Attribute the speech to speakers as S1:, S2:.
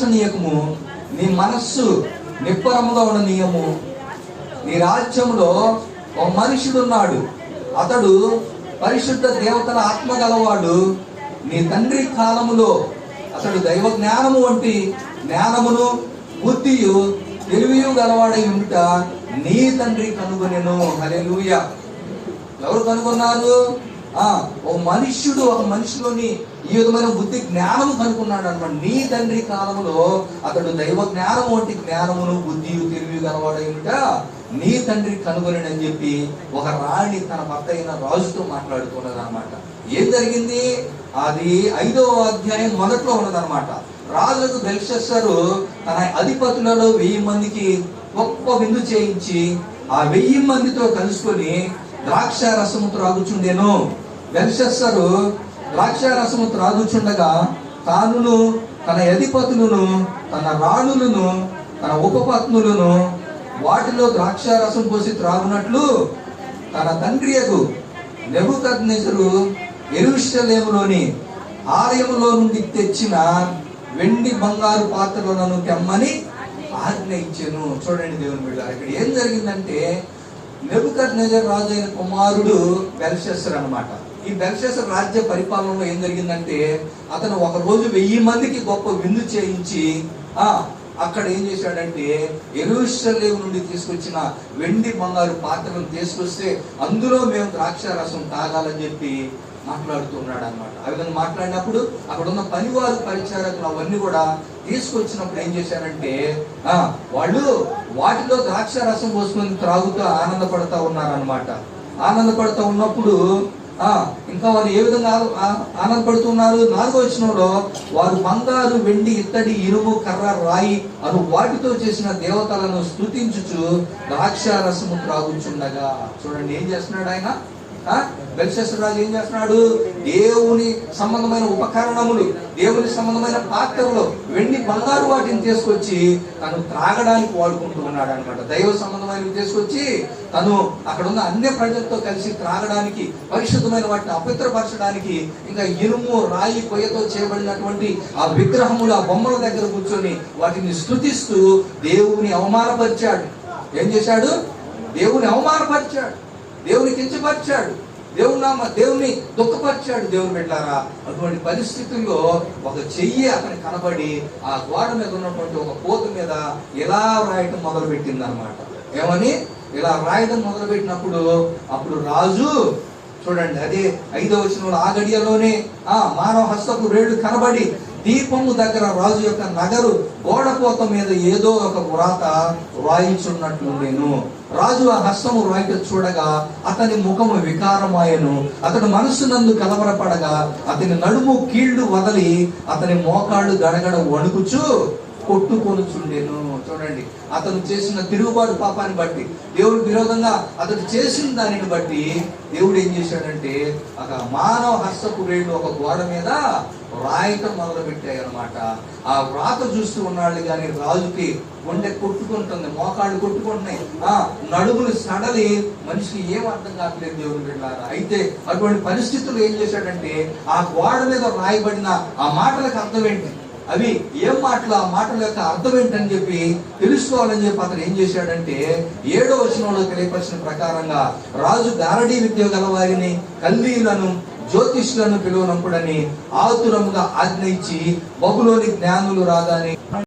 S1: నియకము నీ మనస్సు నిబ్బరముగా ఉండనీయము. నీ రాజ్యంలో ఒక మనుషుడు ఉన్నాడు అతడు పరిశుద్ధ దేవతల ఆత్మ గలవాడు. నీ తండ్రి కాలములో అతడు దైవ జ్ఞానము వంటి జ్ఞానమును బుద్ధియు తెలివియు గలవాడై ఉంట నీ తండ్రి కనుగొనెను. లూయ ఎవరు కనుగొన్నారు? ఆ ఒక మనుష్యుడు ఒక మనిషిలోని ఈ విధమైన బుద్ధి జ్ఞానం కనుక్కున్నాడు అనమాట నీ తండ్రి కాలంలో అతడు దైవ జ్ఞానం వంటి జ్ఞానమును బుద్ధి తెలివి గలవాడైనట నీ తండ్రి కనుగొనడని చెప్పి ఒక రాణి తన భర్త అయిన రాజుతో మాట్లాడుతున్నది అనమాట ఏం జరిగింది? అది ఐదవ అధ్యాయం మొదట్లో ఉన్నదనమాట రాజులకు బెల్షస్సరు తన అధిపతులలో వెయ్యి మందికి గొప్ప విందు చేయించి ఆ వెయ్యి మందితో కలుసుకొని ద్రాక్ష రసము త్రాగుచుండెను. బెల్షస్సరు ద్రాక్ష రసము త్రాగుచుండగా తానును తన అధిపతులను తన రాణులను తన ఉపపత్నులను వాటిలో ద్రాక్ష రసం పోసి త్రాగునట్లు తన తండ్రియకు నెబుకద్నెసరు ఎరుషలేములోని ఆలయములో నుండి తెచ్చిన వెండి బంగారు పాత్రలను తెమ్మని ఆజ్ఞ ఇచ్చాను. చూడండి దేవుని బిడ్డ ఇక్కడ ఏం జరిగిందంటే నెబుకద్ నెజర్ రాజు అయిన కుమారుడు బెల్షెస్టర్ అన్నమాట. ఈ బెల్షెస్టర్ రాజ్య పరిపాలనలో ఏం జరిగిందంటే అతను ఒక రోజు వెయ్యి మందికి గొప్ప విందు చేయించి ఆ అక్కడ ఏం చేశాడంటే ఎరుషలేము నుండి తీసుకొచ్చిన వెండి బంగారు పాత్రను తీసుకొస్తే అందులో మేము ద్రాక్ష రసం తాగాలని చెప్పి మాట్లాడుతున్నాడు అనమాట ఆ విధంగా మాట్లాడినప్పుడు అక్కడ ఉన్న పనివారు పరిచారకులు అవన్నీ కూడా తీసుకొచ్చినప్పుడు ఏం చేశారంటే ఆ వాళ్ళు వాటిలో ద్రాక్ష రసం పోసుకొని త్రాగుతూ ఆనందపడతా ఉన్నారనమాట ఆనందపడుతూ ఉన్నప్పుడు ఆ ఇంకా వారు ఏ విధంగా ఆనందపడుతున్నారు నాలుగో వచనంలో వారు బంగారు వెండి ఇత్తడి ఇరువు కర్ర రాయి అను వాటితో చేసిన దేవతలను స్తుతించుచు ద్రాక్ష రసము త్రాగుచుండగా. చూడండి ఏం చేస్తున్నాడు ఆయన? ఆ? రాజు ఏం చేస్తున్నాడు? దేవుని సంబంధమైన ఉపకరణములు దేవుని సంబంధమైన పాత్రలు వెండి బంగారు వాటిని తీసుకొచ్చి తను త్రాగడానికి వాడుకుంటూ ఉన్నాడు అనమాట దైవ సంబంధమైనవి తీసుకొచ్చి తను అక్కడ ఉన్న అన్ని ప్రజలతో కలిసి త్రాగడానికి పరిశుద్ధమైన వాటిని అపవిత్రపరచడానికి ఇంకా ఇనుము రాయి పొయ్యతో చేయబడినటువంటి ఆ విగ్రహములు ఆ బొమ్మల దగ్గర కూర్చొని వాటిని స్తుతిస్తూ దేవుని అవమానపరిచాడు. ఏం చేశాడు? దేవుని అవమానపరిచాడు. దేవుని కించపరిచాడు. దేవుని నామ దేవుని దుఃఖపరిచాడు దేవుని పెట్టారా అటువంటి పరిస్థితుల్లో ఒక చెయ్యి అతను కనబడి ఆ గోడ మీద ఉన్నటువంటి ఒక పోతు మీద ఇలా రాయటం మొదలు పెట్టింది అనమాట ఏమని? ఇలా రాయడం మొదలు పెట్టినప్పుడు అప్పుడు రాజు చూడండి అదే ఐదవ వచనంలో ఆ గడియలోనే ఆ మానవ హస్తపు రేడు కనబడి దీపము దగ్గర రాజు యొక్క నగరు గోడపోత మీద ఏదో ఒక వ్రాత రాయించున్నట్లు నేను రాజు ఆ హస్తము రాయిట చూడగా అతని ముఖము వికారమాయను. అతడు మనస్సునందు కలవరపడగా అతని నడుము కీళ్ళు వదలి అతని మోకాళ్ళు గడగడ వణుకుచు. కొట్టుకొనుచుండెను. చూడండి అతను చేసిన తిరుగుబాటు పాపాన్ని బట్టి దేవుడికి విరోధంగా అతడు చేసిన దానిని బట్టి దేవుడు ఏం చేశాడంటే ఒక మానవ హస్తపు ఒక గోడ మీద రాయటం మొదలుపెట్టాయనమాట అనమాట ఆ వ్రాత చూస్తూ ఉన్నాళ్ళు కానీ రాజుకి గుండె కొట్టుకుంటుంది మోకాళ్ళు కొట్టుకుంటున్నాయి. ఆ నడుములు సడలి మనిషికి ఏం అర్థం కావట్లేదు దేవుడు వెళ్ళారా అయితే అటువంటి పరిస్థితులు ఏం చేశాడంటే ఆ గోడ మీద రాయబడిన ఆ మాటలకు అర్థం ఏంటి? అవి ఏం మాటలు? ఆ మాటల యొక్క అర్థం ఏంటని చెప్పి తెలుసుకోవాలని చెప్పి అతను ఏం చేశాడంటే ఏడో వచనంలో తెలియపరిచిన ప్రకారంగా రాజు గారడీ విద్య గల వారిని కల్దీలను జ్యోతిష్లను పిలువనప్పుడని ఆతురముగా ఆజ్ఞ ఇచ్చి బహులోని జ్ఞానులు రాగానే